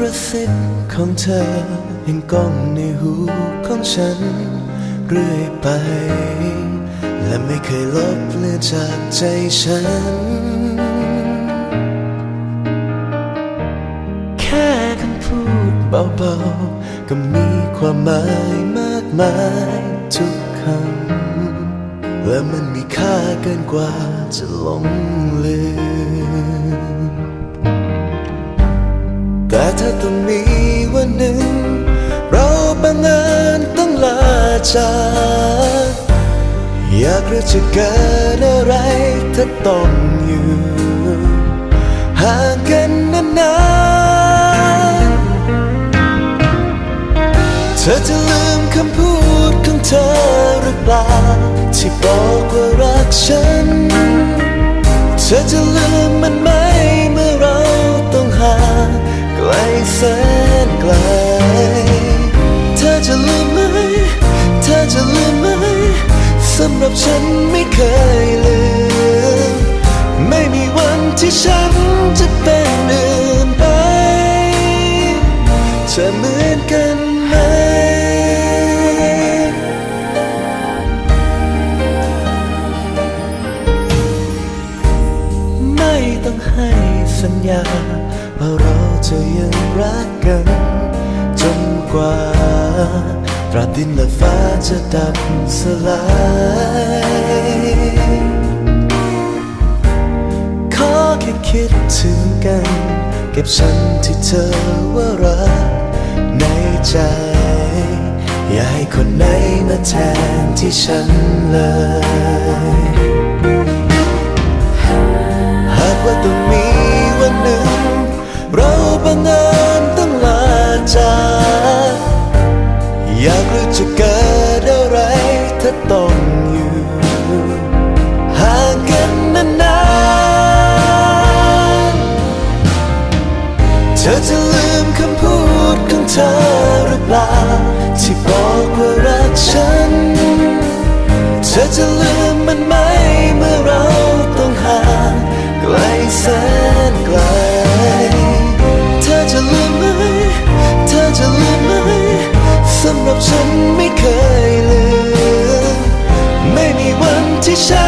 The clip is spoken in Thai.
กระซิบของเธอยังก้องในหูของฉัน เรื่อยไป และไม่เคยลบเลือนจากใจฉัน แค่คำพูดเบาๆ ก็มีความหมายมากมายทุกคำและมันมีค่าเกินกว่าจะหลงลืม แต่ถ้าต้องมีวันหนึ่ง เราบังเอิญต้องลาจากอยากรู้จะเกิดอะไรถ้าต้องอยู่ห่างกันนานๆ เธอจะลืมคำพูดของเธอหรือเปล่า ที่บอกว่ารักฉัน เธอจะลืมมันไหม ที่ฉันจะเป็นอื่นไปจะเหมือนกันไหม ไม่ต้องให้สัญญาว่าเราจะยังรักกัน จนกว่าตราบดินและฟ้าจะดับสลาย แค่คิดถึงกัน เก็บฉันที่เธอว่ารักในใจ อย่าให้คนไหนมาแทนที่ฉันเลย หากว่าต้องมีวันหนึ่ง เราบังเอิญต้องลาจากอยากรู้จะเกิด ธอจะลืมคำพูดของเธอหรือเปล่า ที่บอกว่ารักฉัน เธอจะลืมมันไหมเมื่อเราต้องห่างไกลแสนไกล เธอจะลืมไหม เธอจะลืมไหมสำหรับฉันไม่เคยลืม ไม่มีวันที่ฉัน